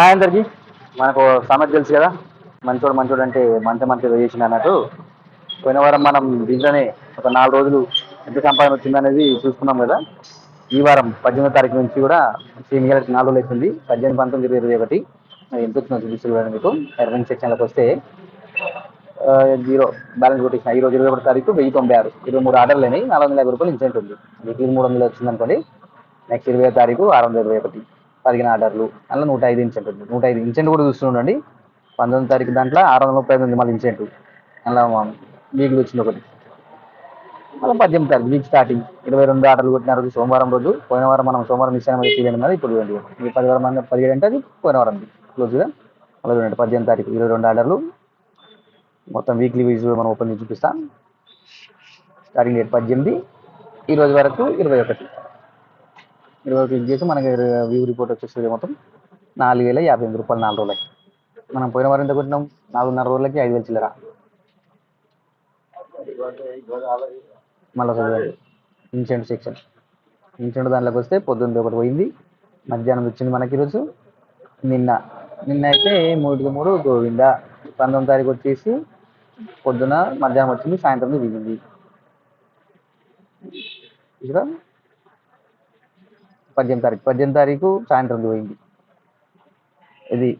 Hi అందరికీ. మనకు సామెత తెలుసు కదా? మంచోడు మంచోడు అంటే మంచి మంచి చేసిన అన్నట్టు. పోయిన వారం మనం దీంట్లోనే ఒక నాలుగు రోజులు ఎంత సంపాదన వచ్చిందనేది చూసుకున్నాం కదా. ఈ వారం పద్దెనిమిదో తారీఖు నుంచి కూడా సేమ్ ఇయర్ నాలుగు రోజులు అవుతుంది. పద్దెనిమిది పంతొమ్మిది ఇరవై ఇరవై ఒకటి. ఎంత వచ్చిందో చూపిస్తున్నాను మీకు. ఎర్రని సెక్షన్లోకి వస్తే జీరో బ్యాలెన్స్ కొట్టేసిన. ఈ రోజు ఇరవై ఒకటి తారీఖు వెయ్యి తొంభై ఆరు. ఇరవై మూడు ఆర్డర్లు అయినాయి. నాలుగు వందల యాభై రూపాయలు ఇన్సెంట్ ఉంది. వీక్లీ మూడు వందలు వచ్చింది అనుకోండి. నెక్స్ట్ ఇరవై తారీఖు ఆరు వందల ఇరవై ఒకటి. పదిహేను ఆర్డర్లు అందులో నూట ఐదు ఇన్సెంట్ ఉంది నూట ఐదు ఇన్సెంట్ కూడా చూస్తుండండి పంతొమ్మిది తారీఖు దాంట్లో ఆరు వందల ముప్పై ఐదు ఉంది మళ్ళీ ఇన్సెంట్ అందులో వీక్లీ వచ్చింది ఒకటి. మళ్ళీ పద్దెనిమిది తారీఖు వీక్ స్టార్టింగ్ ఇరవై రెండు ఆర్డర్లు కొట్టిన రోజు సోమవారం రోజు. పోయిన వారం మనం సోమవారం ఇచ్చాము చేయండి కదా ఇప్పుడు చూడండి ఈ పదివారం మంది పదిహేడు అంటే అది పోయిన వారం. క్లోజ్గా మళ్ళీ చూడండి పద్దెనిమిది తారీఖు ఇరవై రెండు ఆర్డర్లు. మొత్తం వీక్లీ వీజ్ మనం ఓపెన్ చేసి చూపిస్తాం. స్టార్టింగ్ డేట్ పద్దెనిమిది ఈ రోజు వరకు ఇరవై ఒకటి. ఇరవై క్లిక్ చేసి మనకి వ్యూ రిపోర్ట్ వచ్చేస్తుంది మొత్తం. నాలుగు వేల యాభై ఎనిమిది రూపాయలు నాలుగు రోజులకి. మనం పోయిన వారం ఎంత కొట్టినాం? నాలుగున్నర రోజులకి ఐదు వేలు చిల్లరా. మళ్ళీ ఇన్సెంట్ సెక్షన్ ఇన్సెంట్ దాంట్లోకి వస్తే పొద్దున్నది ఒకటి పోయింది. మధ్యాహ్నం వచ్చింది మనకి ఈరోజు. నిన్న. నిన్న అయితే మూడుకి మూడు గోవింద. పంతొమ్మిది తారీఖు వచ్చేసి పొద్దున మధ్యాహ్నం వచ్చింది సాయంత్రం దిగింది. ఇక్కడ పద్దెనిమిది తారీఖు పద్దెనిమిది తారీఖు సాయంత్రం పోయింది. ఇది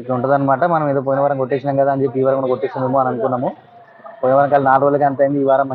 ఇట్లా ఉంటుంది అనమాట మనం ఏదో పోయిన వారం కొట్టేసినాం కదా అని చెప్పి ఈ వారం కూడా కొట్టేసినాము అని అనుకున్నాము. పోయిన వారం కాదు నాలుగు రోజులకి అంత అయింది ఈ వారం